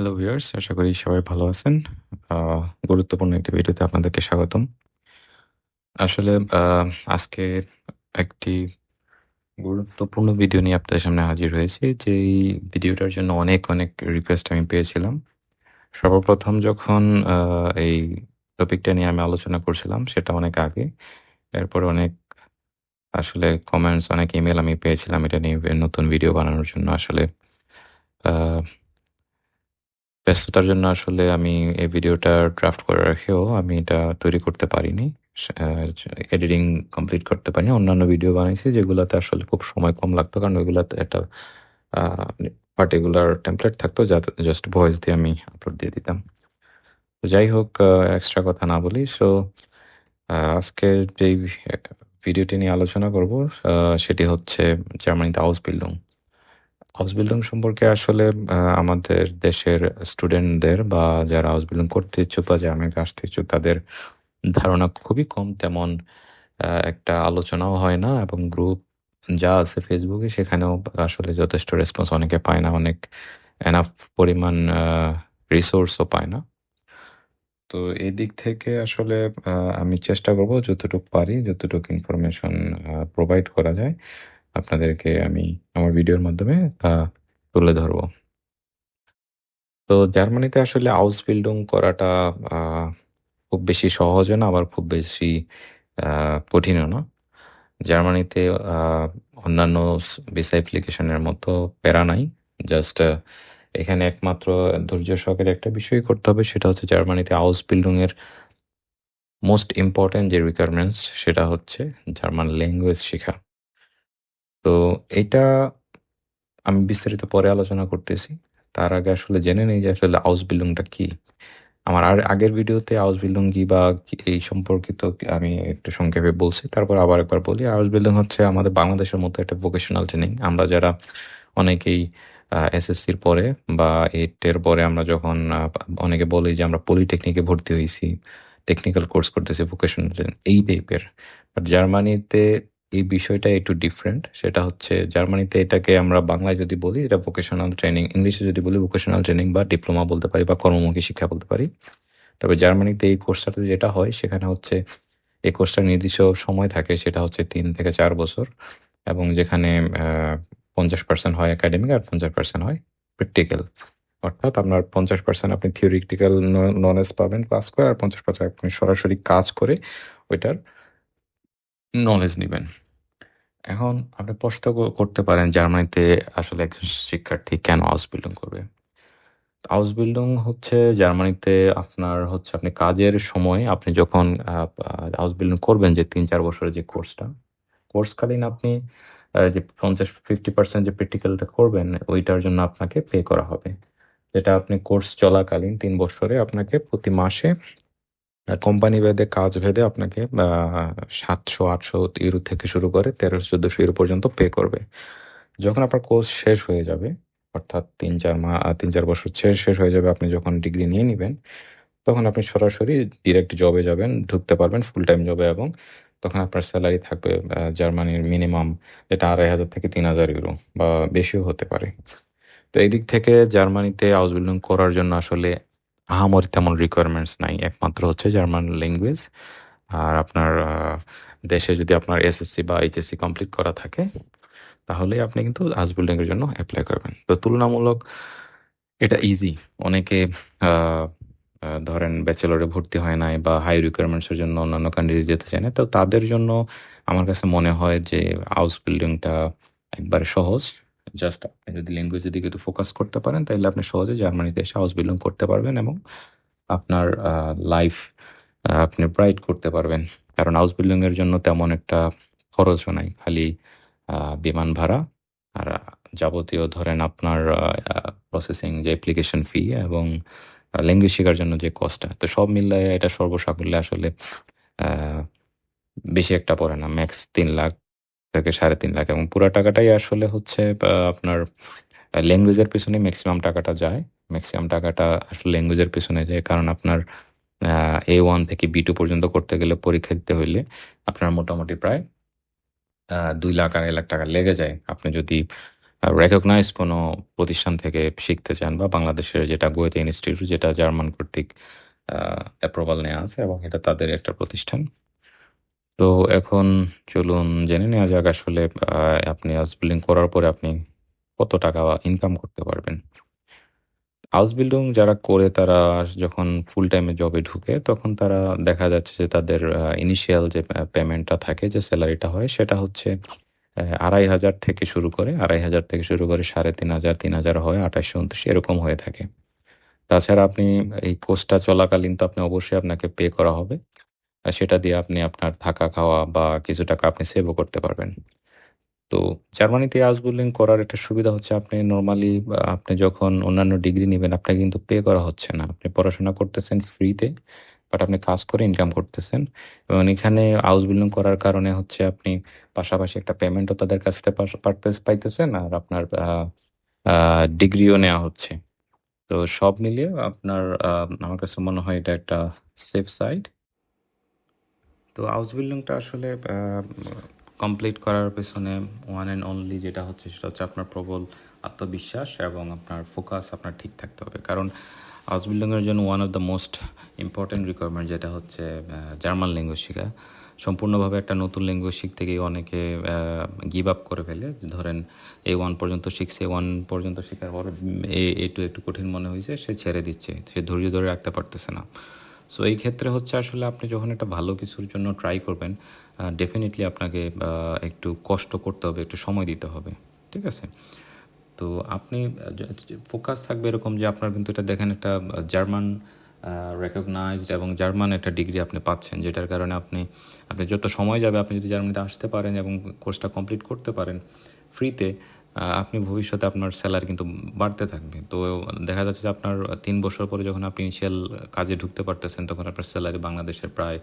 Hello viewers আশা করি সবাই ভালো আছেন। গুরুত্বপূর্ণ একটি ভিডিওতে আপনাদেরকে স্বাগতম। আসলে আজকে একটি গুরুত্বপূর্ণ ভিডিও নিয়ে আপনাদের সামনে হাজির হয়েছি। যে এই ভিডিওটার জন্য অনেক অনেক রিকোয়েস্ট আমি পেয়েছিলাম। সর্বপ্রথম যখন এই টপিকটা নিয়ে আমি আলোচনা করছিলাম, সেটা অনেক আগে। এরপর অনেক, আসলে কমেন্টস অনেক ইমেল আমি পেয়েছিলাম এটা নিয়ে নতুন ভিডিও বানানোর জন্য। আসলে ব্যস্ততার জন্য আসলে আমি এই ভিডিওটা ড্রাফট করে রেখেও আমি এটা তৈরি করতে পারিনি। এডিটিং কমপ্লিট করতে পারিনি। অন্যান্য ভিডিও বানিয়েছি যেগুলোতে আসলে খুব সময় কম লাগতো, কারণ ওইগুলোতে একটা পার্টিকুলার টেমপ্লেট থাকতো যাতে জাস্ট ভয়েস দিয়ে আমি আপলোড দিয়ে দিতাম। তো যাই হোক এক্সট্রা কথা না বলি। সো আজকে যেই ভিডিওটি নিয়ে আলোচনা করব সেটি হচ্ছে জার্মানিতে হাউস বিল্ডিং হাউস বিল্ডিং সম্পর্কে আসলে আমাদের দেশের স্টুডেন্টদের বা যারা হাউস বিল্ডিং করতে ইচ্ছুক বা জার্মানিতে আসতে ইচ্ছুক, তাদের ধারণা খুবই কম। তেমন একটা আলোচনাও হয় না এবং গ্রুপ যা আছে ফেসবুকে সেখানেও আসলে যথেষ্ট রেসপন্স অনেকে পায় না। অনেক এনাফ পরিমাণ রিসোর্সও পায় না। তো এই দিক থেকে আসলে আমি চেষ্টা করব যতটুকু পারি, যতটুকু ইনফরমেশন প্রোভাইড করা যায়। আপনাদেরকে আমি আমার ভিডিওর মাধ্যমে তা তুলে ধরবো। তো জার্মানিতে আসলে হাউস বিল্ডিং করাটা খুব বেশি সহজও না, আবার খুব বেশি কঠিনও না। জার্মানিতে অন্যান্য ভিসা অ্যাপ্লিকেশনের মতো প্যারা নাই। জাস্ট এখানে একমাত্র ধৈর্য সহকারে একটা বিষয় করতে হবে, সেটা হচ্ছে জার্মানিতে হাউস বিল্ডিং এর মোস্ট ইম্পর্ট্যান্ট যে রিকোয়ারমেন্টস সেটা হচ্ছে জার্মান ল্যাঙ্গুয়েজ শেখা। তো এটা আমি বিস্তারিত পরে আলোচনা করতেছি। তার আগে আসলে জেনে নেই যে আসলে আউস বিল্ডিংটা কি। আমার আর আগের ভিডিওতে আউস বিল্ডিং কি বা এই সম্পর্কিত আমি একটু সংক্ষেপে বলছি, তারপর আবার একবার বলি। আউস বিল্ডিং হচ্ছে আমাদের বাংলাদেশের মতো একটা ভোকেশনাল ট্রেনিং আমরা যারা অনেকেই এসএসসির পরে বা এইটের পরে আমরা যখন অনেকে বলি যে আমরা পলিটেকনিকে ভর্তি হয়েছি টেকনিক্যাল কোর্স করতেছি ভোকেশনাল এই টাইপের বাট জার্মানিতে এই বিষয়টা একটু ডিফারেন্ট সেটা হচ্ছে জার্মানিতে এটাকে আমরা বাংলায় যদি বলি, এটা ভোকেশনাল ট্রেনিং ইংলিশে যদি বলি ভোকেশনাল ট্রেনিং বা ডিপ্লোমা বলতে পারি বা কর্মমুখী শিক্ষা বলতে পারি। তবে জার্মানিতে এই কোর্সটাতে যেটা হয়, সেখানে হচ্ছে এই কোর্সটার নির্দিষ্ট সময় থাকে, সেটা হচ্ছে তিন থেকে চার বছর। এবং যেখানে পঞ্চাশ পার্সেন্ট হয় একাডেমিক আর পঞ্চাশ পার্সেন্ট হয় প্র্যাকটিক্যাল অর্থাৎ আপনার পঞ্চাশ পার্সেন্ট আপনি থিওরিটিক্যাল নলেজ পাবেন ক্লাস করে, আর পঞ্চাশ পার্সেন্ট আপনি সরাসরি কাজ করে ওইটার নলেজ নেবেন। এখন আপনি প্রশ্ন করতে পারেন জার্মানিতে আসলে একজন শিক্ষার্থী কেন হাউস বিল্ডিং করবে। হাউস বিল্ডিং হচ্ছে জার্মানিতে আপনার হচ্ছে আপনি কাজের সময় আপনি যখন হাউস বিল্ডিং করবেন যে তিন চার বছরের যে কোর্সটা কোর্সকালীন আপনি যে পঞ্চাশ ফিফটি পার্সেন্ট যে প্র্যাকটিক্যালটা করবেন ওইটার জন্য আপনাকে পে করা হবে। যেটা আপনি কোর্স চলাকালীন তিন বছরে আপনাকে প্রতি মাসে কোম্পানি ভেদে, কাজ ভেদে আপনাকে সাতশো, আটশো ইউরো থেকে শুরু করে তেরোশো, চোদ্দশো ইউরো পর্যন্ত পে করবে। যখন আপনার কোর্স শেষ হয়ে যাবে, অর্থাৎ তিন, চার মা তিন, চার বছর শেষ শেষ হয়ে যাবে, আপনি যখন ডিগ্রি নিয়ে নেবেন, তখন আপনি সরাসরি ডিরেক্ট জবে যাবেন, ঢুকতে পারবেন ফুল টাইম জবে এবং তখন আপনার স্যালারি থাকবে জার্মানির মিনিমাম যেটা আড়াই হাজার থেকে তিন হাজার ইউরো বা বেশিও হতে পারে। তো এই দিক থেকে জার্মানিতে হাউস বিল্ডিং করার জন্য আসলে আহামরি তেমন রিকোয়ারমেন্টস নাই, একমাত্র হচ্ছে জার্মান ল্যাঙ্গুয়েজ আর আপনার দেশে যদি আপনার এসএসসি বা এইচএসসি কমপ্লিট করা থাকে, তাহলে আপনি কিন্তু হাউস বিল্ডিং এর জন্য অ্যাপ্লাই করবেন। তো তুলনামূলক এটা ইজি অনেকে ধরেন ব্যাচেলরে ভর্তি হয় নাই বা হাই রিকোয়ারমেন্টসের জন্য অন্যান্য কান্ট্রি যেতে চায় না, তো তাদের জন্য আমার কাছে মনে হয় যে হাউস বিল্ডিংটা একবারে সহজ। জাস্ট আপনি যদি ল্যাঙ্গুয়েজের দিকে একটু ফোকাস করতে পারেন তাহলে আপনি সহজে জার্মানিতে এসে হাউস বিল্ডিং করতে পারবেন এবং আপনার লাইফ আপনি ব্রাইট করতে পারবেন। কারণ হাউস বিল্ডিংয়ের জন্য তেমন একটা খরচও নাই। খালি বিমান ভাড়া আর যাবতীয় ধরেন আপনার প্রসেসিং যে অ্যাপ্লিকেশন ফি এবং ল্যাঙ্গুয়েজ শেখার জন্য যে কস্টটা তো সব মিলিয়ে এটা সর্বসাকুল্যে আসলে বেশি একটা পড়ে না ম্যাক্স তিন লাখ থেকে সাড়ে তিন লাখ। এবং পুরো টাকাটাই আসলে হচ্ছে আপনার ল্যাঙ্গুয়েজের পিছনে ম্যাক্সিমাম টাকাটা যায়। ম্যাক্সিমাম টাকাটা আসলে ল্যাঙ্গুয়েজের পিছনে যায়। কারণ আপনার এ ওয়ান থেকে বি টু পর্যন্ত করতে গেলে পরীক্ষা দিতে হইলে আপনার মোটামুটি প্রায় দুই লাখ আড়াই লাখ টাকা লেগে যায়। আপনি যদি রেকগনাইজ কোনো প্রতিষ্ঠান থেকে শিখতে চান বা বাংলাদেশের যেটা গোয়েতে ইনস্টিটিউট যেটা জার্মান কর্তৃক অ্যাপ্রুভাল নেওয়া আছে এবং এটা তাদের একটা প্রতিষ্ঠান তো এখন চলুন জেনে নেওয়া যাক আসলে আপনি হাউস বিল্ডিং করার পরে আপনি কত টাকা ইনকাম করতে পারবেন। হাউস বিল্ডিং যারা করে তারা যখন ফুল টাইমে জবে ঢুকে, তখন তারা দেখা যাচ্ছে যে তাদের ইনিশিয়াল যে পেমেন্টটা থাকে, যে স্যালারিটা হয়, সেটা হচ্ছে আড়াই হাজার থেকে শুরু করে, আড়াই হাজার থেকে শুরু করে সাড়ে তিন হাজার তিন হাজার হয় আঠাশশো উনত্রিশ, এরকম হয়ে থাকে। তাছাড়া আপনি এই কোর্সটা চলাকালীন তো আপনি অবশ্যই আপনাকে পে করা হবে। সেটা দিয়ে আপনি আপনার থাকা, খাওয়া বা কিছু টাকা আপনি সেভও করতে পারবেন। তো জার্মানিতে হাউস বিল্ডিং করার একটা সুবিধা হচ্ছে আপনি নর্মালি আপনি যখন অন্যান্য ডিগ্রি নেবেন, আপনাকে কিন্তু পে করা হচ্ছে না। আপনি পড়াশোনা করতেছেন ফ্রিতে বাট আপনি কাজ করে ইনকাম করতেছেন। এবং এখানে হাউস বিল্ডিং করার কারণে হচ্ছে আপনি পাশাপাশি একটা পেমেন্টও তাদের কাছ থেকে পাইতেছেন আর আপনার ডিগ্রিও নেওয়া হচ্ছে। তো সব মিলিয়ে আপনার আমার কাছে মনে হয় এটা একটা সেফ সাইড তো হাউস বিল্ডিংটা আসলে কমপ্লিট করার পেছনে ওয়ান অ্যান্ড অনলি যেটা হচ্ছে সেটা হচ্ছে আপনার প্রবল আত্মবিশ্বাস এবং আপনার ফোকাস আপনার ঠিক থাকতে হবে। কারণ হাউস বিল্ডিংয়ের জন্য one of the most important requirement যেটা হচ্ছে জার্মান ল্যাঙ্গুয়েজ শেখা। সম্পূর্ণভাবে একটা নতুন ল্যাঙ্গুয়েজ শিখতে গিয়ে অনেকে গিভ আপ করে ফেলে। ধরেন এ ওয়ান পর্যন্ত শিখছে ওয়ান পর্যন্ত শেখার পর এ টু একটু কঠিন মনে হয়েছে, সে ছেড়ে দিচ্ছে, সে ধৈর্য ধরে রাখতে পারতেছে না। সো এই ক্ষেত্রে হচ্ছে আসলে আপনি যখন একটা ভালো কিছুর জন্য ট্রাই করবেন ডেফিনেটলি আপনাকে একটু কষ্ট করতে হবে, একটু সময় দিতে হবে, ঠিক আছে? তো আপনি ফোকাস থাকবে এরকম যে আপনার কিন্তু এটা দেখেন একটা জার্মান রেকগনাইজড এবং জার্মান একটা ডিগ্রি আপনি পাচ্ছেন, যেটার কারণে আপনি আপনি যত সময় যাবে, আপনি যদি জার্মানিতে আসতে পারেন এবং কোর্সটা কমপ্লিট করতে পারেন ফ্রিতে আপনি ভবিষ্যতে আপনার স্যালারি কিন্তু বাড়তে থাকবে। তো দেখা যাচ্ছে যে আপনার তিন বছর পরে যখন আপনি ইনিশিয়াল কাজে ঢুকতে পারতেছেন, তখন আপনার স্যালারি বাংলাদেশের প্রায়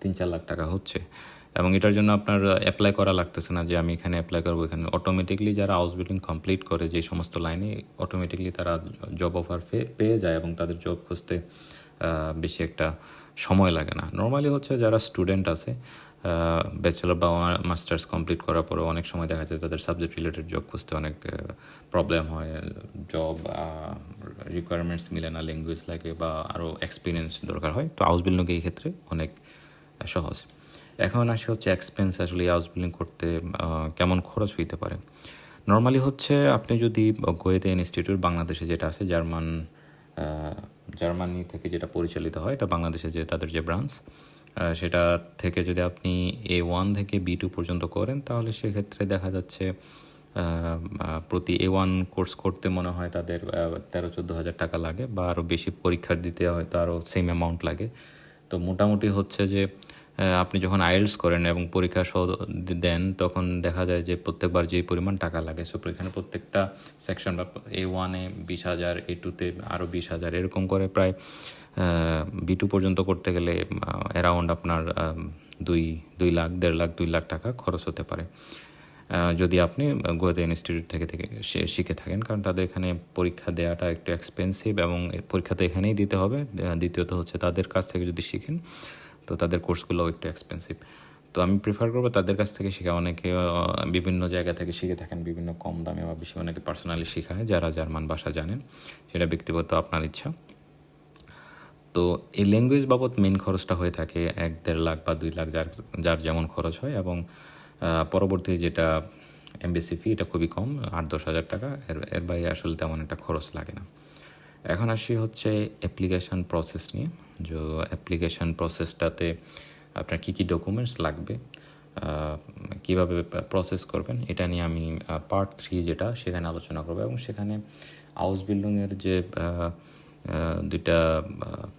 তিন চার লাখ টাকা হচ্ছে। এবং এটার জন্য আপনার অ্যাপ্লাই করা লাগতেছে না যে আমি এখানে অ্যাপ্লাই করব, এখানে অটোমেটিকলি যারা হাউস বিল্ডিং কমপ্লিট করে যে সমস্ত লাইনে অটোমেটিকলি তারা জব অফার পেয়ে যায় এবং তাদের জব খুঁজতে বেশি একটা সময় লাগে না। নর্মালি হচ্ছে যারা স্টুডেন্ট আছে ব্যাচেলর বা মাস্টার্স কমপ্লিট করার পরে অনেক সময় দেখা যায় তাদের সাবজেক্ট রিলেটেড জব খুঁজতে অনেক প্রবলেম হয় জব রিকোয়ারমেন্টস মিলে না ল্যাঙ্গুয়েজ লাগে বা আরও এক্সপিরিয়েন্স দরকার হয়। তো হাউস বিল্ডিং এই ক্ষেত্রে অনেক সহজ। এখন আসি হচ্ছে এক্সপেন্স আসলে হাউস বিল্ডিং করতে কেমন খরচ হইতে পারে? নর্মালি হচ্ছে আপনি যদি গোয়েতে ইনস্টিটিউট বাংলাদেশে যেটা আছে জার্মান জার্মানি থেকে যেটা পরিচালিত হয়, এটা বাংলাদেশে যে তাদের যে ব্রাঞ্চ সেটা থেকে যদি আপনি এ ওয়ান থেকে বি টু পর্যন্ত করেন, তাহলে সেক্ষেত্রে দেখা যাচ্ছে প্রতি এ ওয়ান কোর্স করতে মনে হয় তাদের তেরো চোদ্দ হাজার টাকা লাগে, বা আরও বেশি পরীক্ষার দিতে হয়তো আরও সেম অ্যামাউন্ট লাগে। তো মোটামুটি হচ্ছে যে আপনি যখন আইএলস করেন এবং পরীক্ষা সহ দেন, তখন দেখা যায় যে প্রত্যেকবার যে পরিমাণ টাকা লাগে সো এখানে প্রত্যেকটা সেকশন বা এ ওয়ানে বিশ হাজার এ টুতে আরও বিশ হাজার, এরকম করে প্রায় বি টু পর্যন্ত করতে গেলে অ্যারাউন্ড আপনার দুই দুই লাখ, দেড় লাখ, দুই লাখ টাকা খরচ হতে পারে। যদি আপনি গোয়েদা ইনস্টিটিউট থেকে থেকে শিখে থাকেন, কারণ তাদের এখানে পরীক্ষা দেওয়াটা একটু এক্সপেন্সিভ এবং পরীক্ষা তো এখানেই দিতে হবে দ্বিতীয়ত হচ্ছে তাদের কাছ থেকে যদি শিখেন তো তাদের কোর্সগুলোও একটু এক্সপেন্সিভ তো আমি প্রিফার করব তাদের কাছ থেকে শেখা। অনেকে বিভিন্ন জায়গা থেকে শিখে থাকেন, বিভিন্ন কম দামে বা বেশি। অনেকে পার্সোনালি শেখায়, যারা জার্মান ভাষা জানেন। সেটা ব্যক্তিগত আপনার ইচ্ছা। তো এই ল্যাঙ্গুয়েজ বাবদ মেন খরচটা হয়ে থাকে এক দেড় লাখ বা দুই লাখ, যার যার যেমন খরচ হয়। এবং পরবর্তী যেটা এমবিসি ফি এটা খুবই কম, আট দশ হাজার টাকা। এর এর বাইরে আসলে তেমন একটা খরচ লাগে না। এখন আসি হচ্ছে অ্যাপ্লিকেশান প্রসেস নিয়ে। যে অ্যাপ্লিকেশান প্রসেসটাতে আপনার কী কী ডকুমেন্টস লাগবে কীভাবে প্রসেস করবেন, এটা নিয়ে আমি পার্ট থ্রি যেটা, সেখানে আলোচনা করব এবং সেখানে হাউস বিল্ডিংয়ের যে দুইটা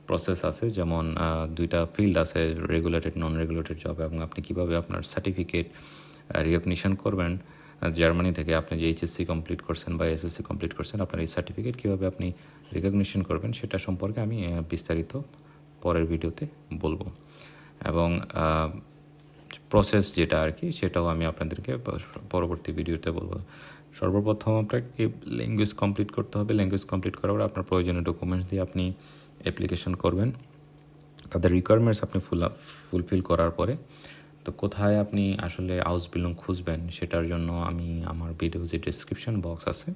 প্রসেস আছে, যেমন দুইটা ফিল্ড আছে রেগুলেটেড নন রেগুলেটেড জব এবং আপনি কীভাবে আপনার সার্টিফিকেট রিকগনিশন করবেন জার্মানি থেকে আপনি যে এইচএসসি কমপ্লিট করছেন বা এসএসসি কমপ্লিট করছেন, আপনার এই সার্টিফিকেট কীভাবে আপনি রিকগনিশন করবেন সেটা সম্পর্কে আমি বিস্তারিত পরের ভিডিওতে বলব। এবং প্রসেস যেটা আর কি, সেটাও আমি আপনাদেরকে পরবর্তী ভিডিওতে বলব। সর্বপ্রথম আপনাকে ল্যাঙ্গুয়েজ কমপ্লিট করতে হবে। ল্যাঙ্গুয়েজ কমপ্লিট করার পর আপনার প্রয়োজনীয় ডকুমেন্টস দিয়ে আপনি অ্যাপ্লিকেশন করবেন। তাদের রিকোয়ারমেন্টস আপনি ফুল ফুলফিল করার পরে তো কোথায় আপনি আসলে হাউস বিল্ডিং খুঁজবেন সেটার জন্য আমি আমার ভিডিও যে ডিসক্রিপশন বক্স আছে,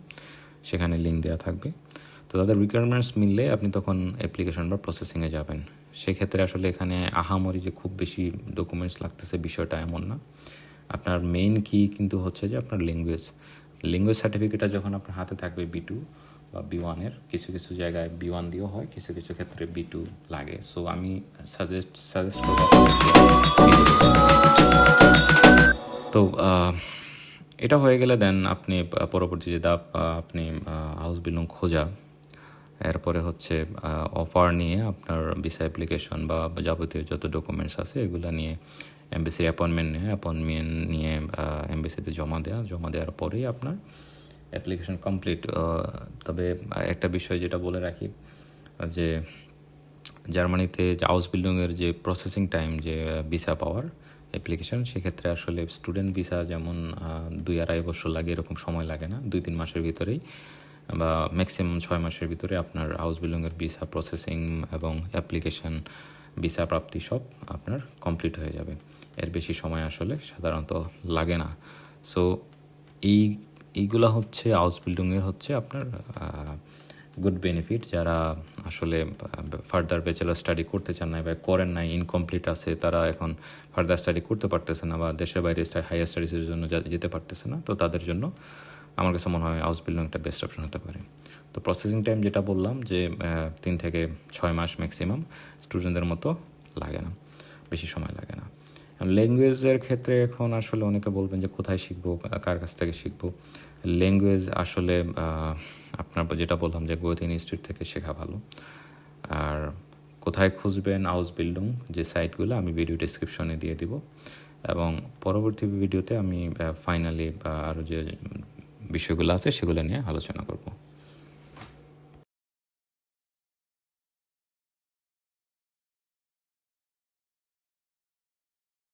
সেখানে লিঙ্ক দেওয়া থাকবে। তো তাদের রিকোয়ারমেন্টস মিললে আপনি তখন অ্যাপ্লিকেশন বা প্রসেসিংয়ে যাবেন। সেক্ষেত্রে আসলে এখানে আহামরি যে খুব বেশি ডকুমেন্টস লাগতেছে বিষয়টা এমন না। আপনার মেইন কি কিন্তু হচ্ছে যে আপনার ল্যাঙ্গুয়েজ ল্যাঙ্গুয়েজ সার্টিফিকেটটা যখন আপনার হাতে থাকবে বি টু বা বি ওয়ানের কিছু কিছু জায়গায় বি ওয়ান দিয়েও হয়, কিছু কিছু ক্ষেত্রে বি টু লাগে। সো আমি সাজেস্ট সাজেস্ট করব তো এটা হয়ে গেলে দেন আপনি পরবর্তী যে দাপ আপনি হাউস বিল্ডিং খোঁজা। এরপরে হচ্ছে অফার নিয়ে আপনার ভিসা অ্যাপ্লিকেশন বা যাবতীয় যত ডকুমেন্টস আছে, এগুলো নিয়ে এমবিসির অ্যাপয়েন্টমেন্ট নিয়ে অ্যাপয়েন্টমেন্ট নিয়ে এমবিসিতে জমা দেওয়া জমা দেওয়ার পরেই আপনার অ্যাপ্লিকেশন কমপ্লিট তবে একটা বিষয় যেটা বলে রাখি, যে জার্মানিতে যে হাউস বিল্ডিংয়ের যে প্রসেসিং টাইম যে ভিসা পাওয়ার অ্যাপ্লিকেশন সেক্ষেত্রে আসলে স্টুডেন্ট ভিসা যেমন দুই আড়াই বছর লাগে, এরকম সময় লাগে না, দুই তিন মাসের ভিতরেই, বা ম্যাক্সিমাম ছয় মাসের ভিতরে আপনার হাউস বিল্ডিংয়ের ভিসা প্রসেসিং এবং অ্যাপ্লিকেশন ভিসা প্রাপ্তি সব আপনার কমপ্লিট হয়ে যাবে। এর বেশি সময় আসলে সাধারণত লাগে না। সো এই এইগুলা হচ্ছে হাউস বিল্ডিংয়ের হচ্ছে আপনার গুড বেনিফিট যারা আসলে ফার্দার ব্যাচেলার স্টাডি করতে চান না বা করেন নাই ইনকমপ্লিট আছে, তারা এখন ফার্দার স্টাডি করতে পারতেছে না বা দেশের বাইরে হায়ার স্টাডিজের জন্য যেতে পারতেছে না, তো তাদের জন্য আমার কাছে মনে হয় হাউস বিল্ডিং একটা বেস্ট অপশন হতে পারে। তো প্রসেসিং টাইম যেটা বললাম যে তিন থেকে ছয় মাস ম্যাক্সিমাম স্টুডেন্টদের মতো লাগে না, বেশি সময় লাগে না। ল্যাঙ্গুয়েজের ক্ষেত্রে এখন আসলে অনেকে বলবেন যে কোথায় শিখব কার কাছ থেকে শিখব? ল্যাঙ্গুয়েজ আসলে আপনার যেটা বললাম যে গোয়েথ ইনস্টিটিউট থেকে শেখা ভালো। আর কোথায় খুঁজবেন? হাউস বিল্ডিং যে সাইটগুলো আমি ভিডিও ডিসক্রিপশনে দিয়ে দিব। এবং পরবর্তী ভিডিওতে আমি ফাইনালি আরও যে বিষয়গুলো আছে, সেগুলো নিয়ে আলোচনা করব।